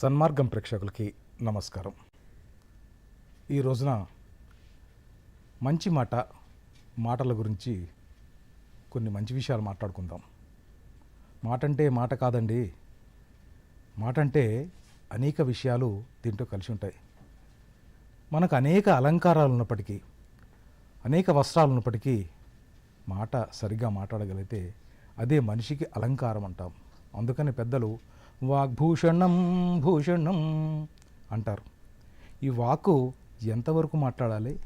సన్మార్గం ప్రేక్షకులకి నమస్కారం. ఈ రోజున మంచి మాట మాటల గురించి కొన్ని మంచి విషయాలు మాట్లాడుకుందాం. మాట అంటే మాట కాదండి మాట అంటే అనేక విషయాలు దీంట్లో కలిసి ఉంటాయి. మనకు అనేక అలంకారాలు ఉన్నప్పటికీ అనేక వస్త్రాలు ఉన్నప్పటికీ మాట సరిగ్గా మాట్లాడగలిగితే అదే మనిషికి అలంకారం అంటాం. అందుకని పెద్దలు వాగ్భూషణం భూషణం అంటారు. ఈ వాక్కు ఎంతవరకు మాట్లాడాలి?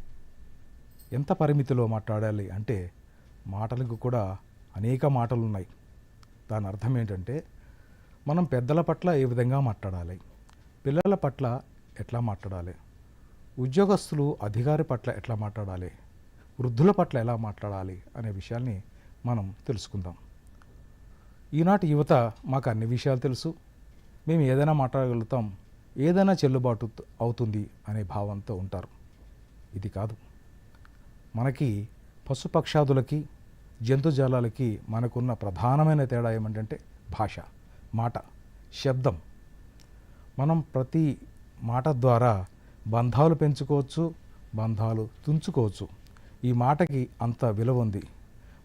ఎంత పరిమితిలో మాట్లాడాలి అంటే మాటలకు కూడా అనేక మాటలు ఉన్నాయి దాని అర్థం ఏంటంటే మనం పెద్దల పట్ల ఏ విధంగా మాట్లాడాలి? పిల్లల పట్ల ఎట్లా మాట్లాడాలి? ఉద్యోగస్తులు అధికారి పట్ల ఎట్లా మాట్లాడాలి? వృద్ధుల పట్ల ఎలా మాట్లాడాలి? అనే విషయాల్ని మనం తెలుసుకుందాం. ఈనాటి యువత మాకు అన్ని విషయాలు తెలుసు. మేము ఏదైనా మాట్లాడగలుగుతాం. ఏదైనా చెల్లుబాటు అవుతుంది అనే భావంతో ఉంటారు. ఇది కాదు. మనకి పశుపక్షాదులకి జంతుజాలాలకి మనకున్న ప్రధానమైన తేడా ఏమంటే భాష మాట శబ్దం. మనం ప్రతి మాట ద్వారా బంధాలు పెంచుకోవచ్చు బంధాలు తుంచుకోవచ్చు. ఈ మాటకి అంత విలువ ఉంది.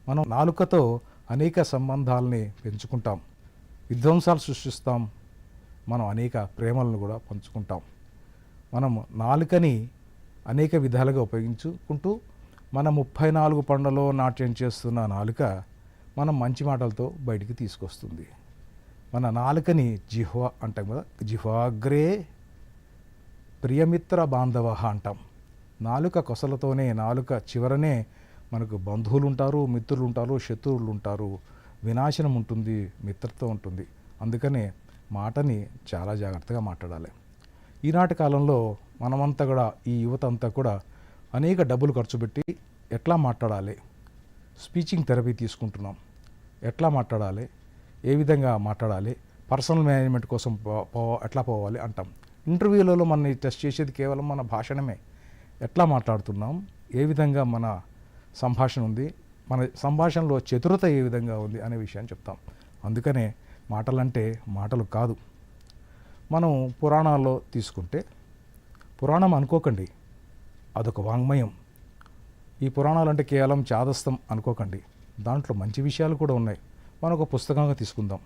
మనం నాలుకతో అనేక సంబంధాలని పెంచుకుంటాం. విధ్వంసాలు సృష్టిస్తాం. మనం అనేక ప్రేమలను కూడా పంచుకుంటాం. మనం నాలుకని అనేక విధాలుగా ఉపయోగించుకుంటూ మన ముప్పై నాలుగు పండలో నాట్యం చేస్తున్న నాలుక మనం మంచి మాటలతో బయటికి తీసుకొస్తుంది. మన నాలుకని జిహ్వ అంటాం కదా జిహ్వాగ్రే ప్రియమిత్ర బాంధవ అంటాం. నాలుక కొసలతోనే నాలుక చివరనే మనకు బంధువులు ఉంటారు మిత్రులు ఉంటారు శత్రువులు ఉంటారు వినాశనం ఉంటుంది మిత్రత్వం ఉంటుంది. అందుకనే మాటని చాలా జాగ్రత్తగా మాట్లాడాలి. ఈనాటి కాలంలో మనమంతా కూడా ఈ యువత అంతా కూడా అనేక డబ్బులు ఖర్చు పెట్టి ఎట్లా మాట్లాడాలి? స్పీచింగ్ థెరపీ తీసుకుంటున్నాం. ఎట్లా మాట్లాడాలి? ఏ విధంగా మాట్లాడాలి? పర్సనల్ మేనేజ్మెంట్ కోసం ఎట్లా పోవాలి అంటాం. ఇంటర్వ్యూలలో మనని టెస్ట్ చేసేది కేవలం మన భాషణమే. ఎట్లా మాట్లాడుతున్నాం? ఏ విధంగా మన సంభాషణ ఉంది. మన సంభాషణలో చతురత ఏ విధంగా ఉంది అనే విషయాన్ని చెప్తాం. అందుకనే మాటలంటే మాటలు కాదు. మనం పురాణాల్లో తీసుకుంటే పురాణం అనుకోకండి. అదొక వాంగ్మయం. ఈ పురాణాలు అంటే కేవలం చాదస్తం అనుకోకండి. దాంట్లో మంచి విషయాలు కూడా ఉన్నాయి. మనం ఒక పుస్తకంగా తీసుకుందాం.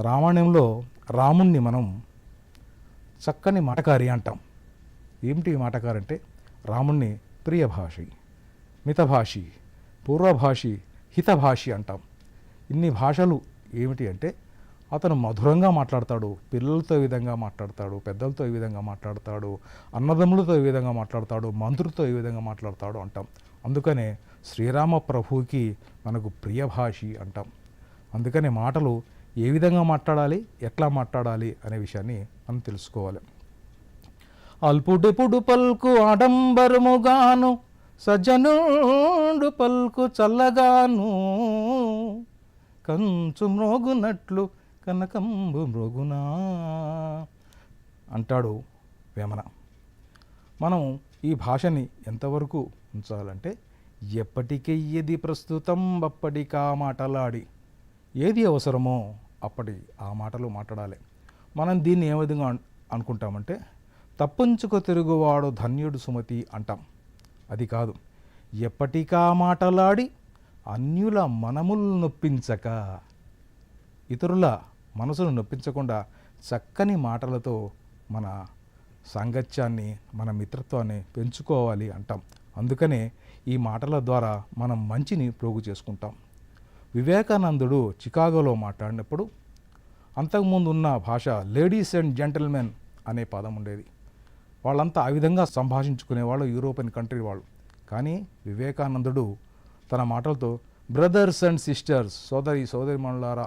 రామాయణంలో రాముణ్ణి మనం చక్కని మాటకారి అంటాం. ఏమిటి మాటకారంటే? మాటకారి అంటే రాముణ్ణి ప్రియభాషి. మితభాషి పూర్వభాషి హితభాషి అంటాం. ఇన్ని భాషలు ఏమిటి అంటే అతను మధురంగా మాట్లాడతాడు పిల్లలతో ఈ విధంగా మాట్లాడతాడు పెద్దలతో ఈ విధంగా మాట్లాడతాడు అన్నదమ్ములతో ఈ విధంగా మాట్లాడతాడు మంత్రులతో ఈ విధంగా మాట్లాడతాడు అంటాం. అందుకనే శ్రీరామ ప్రభువుకి మనకు ప్రియభాషి అంటాం. అందుకనే మాటలు ఏ విధంగా మాట్లాడాలి ఎట్లా మాట్లాడాలి అనే విషయాన్ని మనం తెలుసుకోవాలి. అల్పుడిపుడు పల్కు ఆడంబరముగాను సజ్జనుడు పల్కు చల్లగాను కంచు మ్రోగునట్లు కనకంబు మ్రోగునా? అంటాడు వేమన. మనం ఈ భాషని ఎంతవరకు ఉంచాలంటే ఎప్పటికెయ్యది ప్రస్తుతం అప్పటికా మాటలాడి ఏది అవసరమో అప్పటి ఆ మాటలు మాట్లాడాలి. మనం దీన్ని ఏ విధంగా అనుకుంటామంటే తప్పించుకు తిరుగువాడు ధన్యుడు సుమతి అంటాం. అది కాదు. ఎప్పటికా మాటలాడి అన్యుల మనములు నొప్పించక ఇతరుల మనసును నొప్పించకుండా చక్కని మాటలతో మన సాంగత్యాన్ని మన మిత్రత్వాన్ని పెంచుకోవాలి అంటాం. అందుకనే ఈ మాటల ద్వారా మనం మంచిని ప్రోగు చేసుకుంటాం. వివేకానందుడు చికాగోలో మాట్లాడినప్పుడు అంతకుముందు ఉన్న భాష లేడీస్ అండ్ జెంటల్మెన్ అనే పదం ఉండేది. వాళ్ళంతా ఆ విధంగా సంభాషించుకునేవాళ్ళు యూరోపియన్ కంట్రీ వాళ్ళు. కానీ వివేకానందుడు తన మాటలతో బ్రదర్స్ అండ్ సిస్టర్స్ సోదరి సోదరి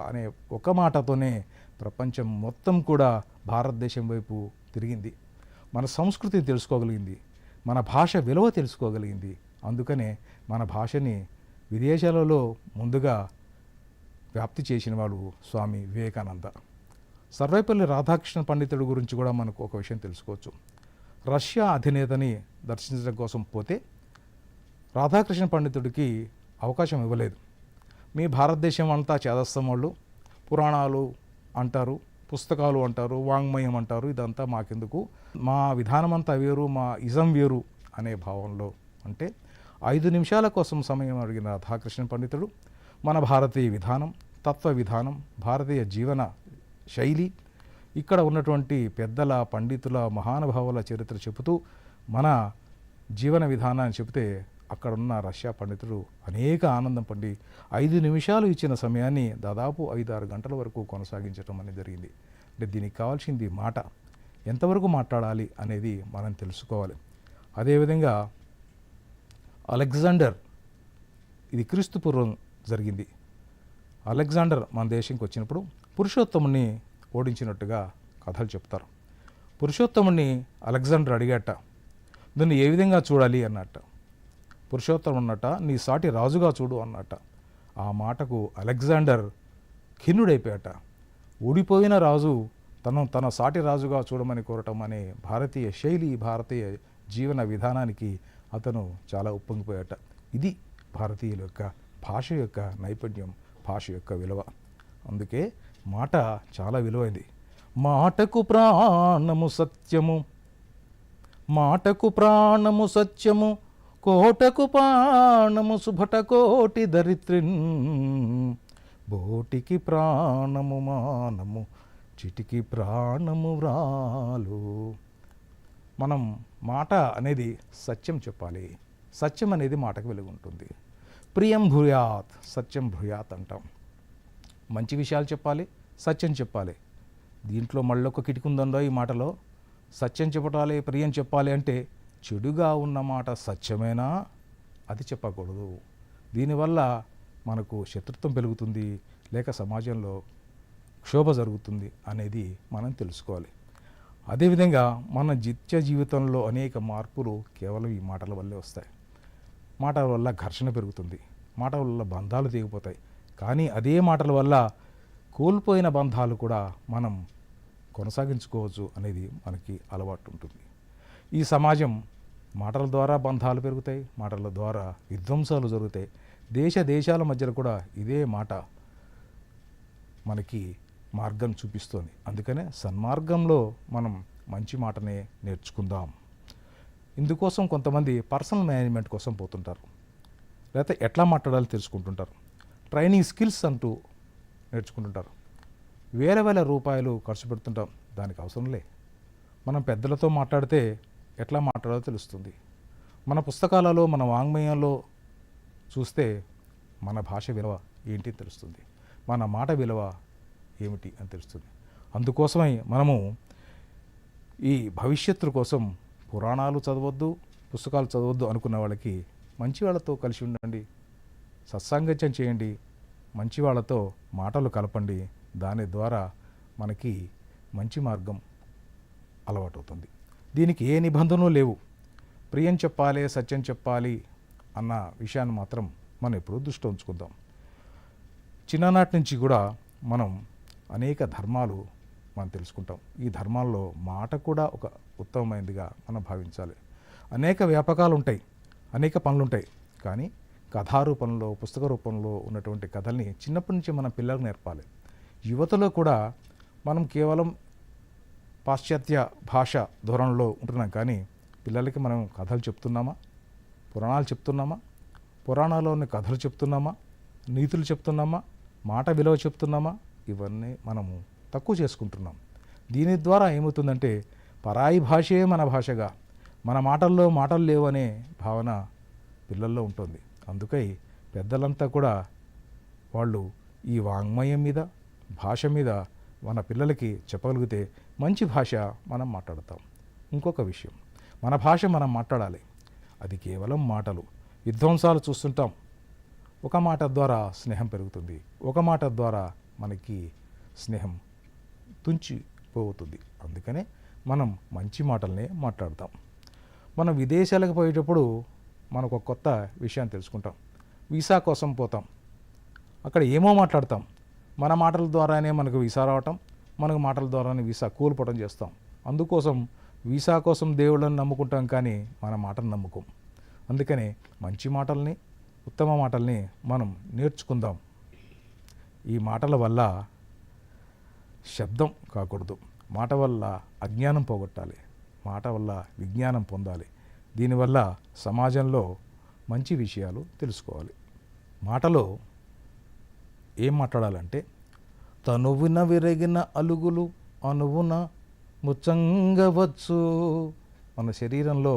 అనే ఒక మాటతోనే ప్రపంచం మొత్తం కూడా భారతదేశం వైపు తిరిగింది. మన సంస్కృతిని తెలుసుకోగలిగింది. మన భాష విలువ తెలుసుకోగలిగింది. అందుకనే మన భాషని విదేశాలలో ముందుగా వ్యాప్తి చేసిన వాడు స్వామి వివేకానంద. సర్వేపల్లి రాధాకృష్ణ పండితుడి గురించి కూడా మనకు ఒక విషయం తెలుసుకోవచ్చు. రష్యా అధినేతని దర్శించడం కోసం పోతే రాధాకృష్ణ పండితుడికి అవకాశం ఇవ్వలేదు. మీ భారతదేశం అంతా చేదస్తం వాళ్ళు పురాణాలు అంటారు పుస్తకాలు అంటారు వాంగ్మయం అంటారు. ఇదంతా మాకెందుకు? మా విధానం అంతా వేరు మా ఇజం వేరు అనే భావంలో అంటే ఐదు నిమిషాల కోసం సమయం అడిగిన రాధాకృష్ణ పండితుడు మన భారతీయ విధానం తత్వ విధానం భారతీయ జీవన శైలి ఇక్కడ ఉన్నటువంటి పెద్దల పండితుల మహానుభావుల చరిత్ర చెబుతూ మన జీవన విధానాన్ని చెబితే అక్కడ ఉన్న రష్యా పండితుడు అనేక ఆనందం పండి ఐదు నిమిషాలు ఇచ్చిన సమయాన్ని దాదాపు ఐదు ఆరు గంటల వరకు కొనసాగించడం అనేది జరిగింది. అంటే దీనికి కావాల్సింది మాట. ఎంతవరకు మాట్లాడాలి అనేది మనం తెలుసుకోవాలి. అదేవిధంగా అలెగ్జాండర్ ఇది క్రీస్తు పూర్వం జరిగింది. అలెగ్జాండర్ మన దేశంకి వచ్చినప్పుడు పురుషోత్తముని ఓడించినట్టుగా కథలు చెప్తారు. పురుషోత్తముని అలెగ్జాండర్ అడిగాట దీన్ని ఏ విధంగా చూడాలి? అన్నట్ట పురుషోత్తముడు అన్నట నీ సాటి రాజుగా చూడు అన్నట. ఆ మాటకు అలెగ్జాండర్ ఖిన్నుడైపోయాట. ఊడిపోయిన రాజు తను తన సాటి రాజుగా చూడమని కోరటం అనే భారతీయ శైలి భారతీయ జీవన విధానానికి అతను చాలా ఉప్పొంగిపోయాట. ఇది భారతీయుల యొక్క భాష యొక్క నైపుణ్యం భాష యొక్క విలువ. అందుకే మాట చాలా విలువైంది. మాటకు ప్రాణము సత్యము. మాటకు ప్రాణము సత్యము. కోటకు ప్రాణము సుభట కోటి దరిత్రిన్ బోటికి ప్రాణము మానము. చిటికి ప్రాణము వ్రాలు. మనం మాట అనేది సత్యం చెప్పాలి. సత్యం అనేది మాటకు వెలుగు ఉంటుంది. ప్రియం భూయాత్ సత్యం భూయాత్ అంటాం. మంచి విషయాలు చెప్పాలి. సత్యం చెప్పాలి. దీంట్లో మళ్ళీ ఒక కిటికి ఈ మాటలో? సత్యం చెప్పటాలి ప్రియం చెప్పాలి అంటే చెడుగా ఉన్న మాట సత్యమేనా? అది చెప్పకూడదు. దీనివల్ల మనకు శత్రుత్వం పెరుగుతుంది లేక సమాజంలో క్షోభ జరుగుతుంది అనేది మనం తెలుసుకోవాలి. అదేవిధంగా మన నిత్య జీవితంలో అనేక మార్పులు కేవలం ఈ మాటల వల్లే వస్తాయి. మాటల వల్ల ఘర్షణ పెరుగుతుంది మాటల వల్ల బంధాలు తెగిపోతాయి. కానీ అదే మాటల వల్ల కోల్పోయిన బంధాలు కూడా మనం కొనసాగించుకోవచ్చు అనేది మనకి అలవాటు ఉంటుంది ఈ సమాజం మాటల ద్వారా బంధాలు పెరుగుతాయి మాటల ద్వారా విధ్వంసాలు జరుగుతాయి. దేశ దేశాల మధ్యలో కూడా ఇదే మాట మనకి మార్గం చూపిస్తోంది. అందుకనే సన్మార్గంలో మనం మంచి మాటనే నేర్చుకుందాం. ఇందుకోసం కొంతమంది పర్సనల్ మేనేజ్మెంట్ కోసం పోతుంటారు. లేకపోతే ఎట్లా మాట్లాడాలో తెలుసుకుంటుంటారు. ట్రైనింగ్ స్కిల్స్ అంటూ నేర్చుకుంటుంటారు. వేల వేల రూపాయలు ఖర్చు పెడుతుంటాం. దానికి అవసరంలే మనం పెద్దలతో మాట్లాడితే ఎట్లా మాట్లాడాలో తెలుస్తుంది. మన పుస్తకాలలో మన వాంగ్మయంలో చూస్తే మన భాష విలువ ఏంటి తెలుస్తుంది. మన మాట విలువ ఏమిటి అని తెలుస్తుంది. అందుకోసమై మనము ఈ భవిష్యత్తు కోసం పురాణాలు చదవద్దు పుస్తకాలు చదవద్దు అనుకున్న వాళ్ళకి మంచి వాళ్ళతో కలిసి ఉండండి సత్సాంగత్యం చేయండి మంచి వాళ్ళతో మాటలు కలపండి. దాని ద్వారా మనకి మంచి మార్గం అలవాటవుతుంది. దీనికి ఏ నిబంధనలు లేవు. ప్రియం చెప్పాలి సత్యం చెప్పాలి అన్న విషయాన్ని మాత్రం మనం ఎప్పుడూ దృష్టి ఉంచుకుందాం. చిన్ననాటి నుంచి కూడా మనం అనేక ధర్మాలు మనం తెలుసుకుంటాం. ఈ ధర్మాల్లో మాట కూడా ఒక ఉత్తమమైనదిగా మనం భావించాలి. అనేక వ్యాపకాలు ఉంటాయి అనేక పనులు ఉంటాయి కానీ కథారూపంలో పుస్తక రూపంలో ఉన్నటువంటి కథల్ని చిన్నప్పటి నుంచి మన పిల్లలకు నేర్పాలి. యువతలో కూడా మనం కేవలం పాశ్చాత్య భాష ధోరణిలో ఉంటున్నాం కానీ పిల్లలకి మనం కథలు చెప్తున్నామా? పురాణాలు చెప్తున్నామా? పురాణాల్లోని కథలు చెప్తున్నామా? నీతులు చెప్తున్నామా? మాట విలువ చెప్తున్నామా? ఇవన్నీ మనము తక్కువ చేసుకుంటున్నాం. దీని ద్వారా ఏమవుతుందంటే పరాయి భాషే మన భాషగా మన మాటల్లో మాటలు లేవనే భావన పిల్లల్లో ఉంటుంది. అందుకై పెద్దలంతా కూడా వాళ్ళు ఈ వాంగ్మయం మీద భాష మీద మన పిల్లలకి చెప్పగలిగితే మంచి భాష మనం మాట్లాడతాం. ఇంకొక విషయం మన భాష మనం మాట్లాడాలి. అది కేవలం మాటలు. విధ్వంసాలు చూస్తుంటాం. ఒక మాట ద్వారా స్నేహం పెరుగుతుంది. ఒక మాట ద్వారా మనకి స్నేహం తుంచిపోతుంది. అందుకనే మనం మంచి మాటలనే మాట్లాడతాం. మనం విదేశాలకు పోయేటప్పుడు మనకు ఒక కొత్త విషయాన్ని తెలుసుకుంటాం. వీసా కోసం పోతాం. అక్కడ ఏమో మాట్లాడతాం. మన మాటల ద్వారానే మనకు వీసా రావటం మనకు మాటల ద్వారానే వీసా కూలిపోవడం చేస్తాం. అందుకోసం వీసా కోసం దేవుళ్ళని నమ్ముకుంటాం కానీ మన మాటను నమ్ముకోం. అందుకనే మంచి మాటల్ని ఉత్తమ మాటల్ని మనం నేర్చుకుందాం. ఈ మాటల వల్ల శబ్దం కాకూడదు. మాట వల్ల అజ్ఞానం పోగొట్టాలి. మాట వల్ల విజ్ఞానం పొందాలి. దీనివల్ల సమాజంలో మంచి విషయాలు తెలుసుకోవాలి. మాటలో ఏం మాట్లాడాలంటే తనువున విరగిన అలుగులు అనువున ముచ్చంగవచ్చు మన శరీరంలో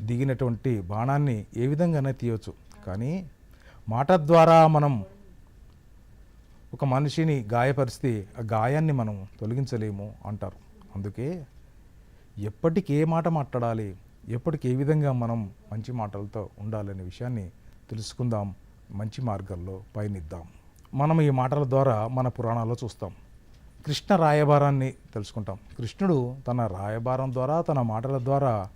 దిగినటువంటి బాణాన్ని ఏ విధంగానే తీయవచ్చు కానీ మాట ద్వారా మనం ఒక మనిషిని గాయపరిస్తే ఆ గాయాన్ని మనం తొలగించలేము అంటారు. అందుకే ఎప్పటికి ఏ మాట మాట్లాడాలి ఎప్పటికి ఏ విధంగా మనం మంచి మాటలతో ఉండాలనే విషయాన్ని తెలుసుకుందాం మంచి మార్గాల్లో పయనిద్దాం. మనం ఈ మాటల ద్వారా మన పురాణాల్లో చూస్తాం. కృష్ణ రాయబారాన్ని తెలుసుకుంటాం. కృష్ణుడు తన రాయబారం ద్వారా తన మాటల ద్వారా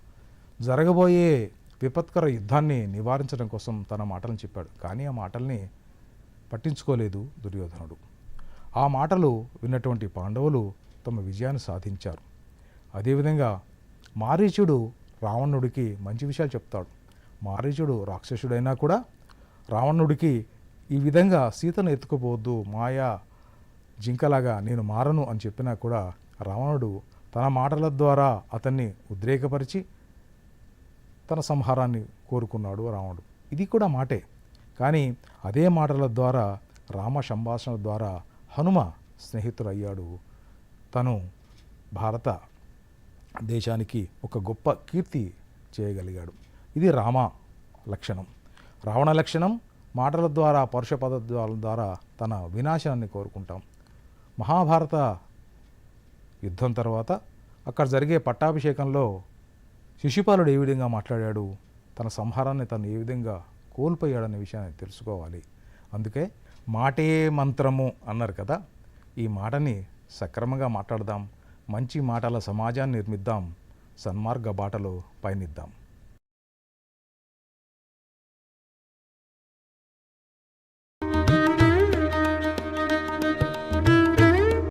జరగబోయే విపత్కర యుద్ధాన్ని నివారించడం కోసం తన మాటలను చెప్పాడు. కానీ ఆ మాటల్ని పట్టించుకోలేదు దుర్యోధనుడు. ఆ మాటలు విన్నటువంటి పాండవులు తమ విజయాన్ని సాధించారు. అదేవిధంగా మారీచుడు రావణుడికి మంచి విషయాలు చెప్తాడు. మారీచుడు రాక్షసుడైనా కూడా రావణుడికి ఈ విధంగా సీతను ఎత్తుకుపోవద్దు మాయా జింకలాగా నేను మారను అని చెప్పినా కూడా రావణుడు తన మాటల ద్వారా అతన్ని ఉద్రేకపరిచి తన సంహారాన్ని కోరుకున్నాడు రావణుడు. ఇది కూడా మాటే. కానీ అదే మాటల ద్వారా రామ సంభాషణ ద్వారా హనుమ స్నేహితుడయ్యాడు. తను భారత దేశానికి ఒక గొప్ప కీర్తి చేయగలిగాడు. ఇది రామ లక్షణం. రావణ లక్షణం మాటల ద్వారా పరుష పదార్థాల ద్వారా తన వినాశనాన్ని కోరుకుంటాం. మహాభారత యుద్ధం తర్వాత అక్కడ జరిగే పట్టాభిషేకంలో శిశుపాలుడు ఏ విధంగా మాట్లాడాడు? తన సంహారాన్ని తను ఏ విధంగా కోల్పోయాడనే విషయాన్ని తెలుసుకోవాలి. అందుకే మాటే మంత్రము అన్నారు కదా. ఈ మాటని సక్రమంగా మాట్లాడదాం. మంచి మాటల సమాజాన్ని నిర్మిద్దాం. సన్మార్గ బాటలో పయనిద్దాం.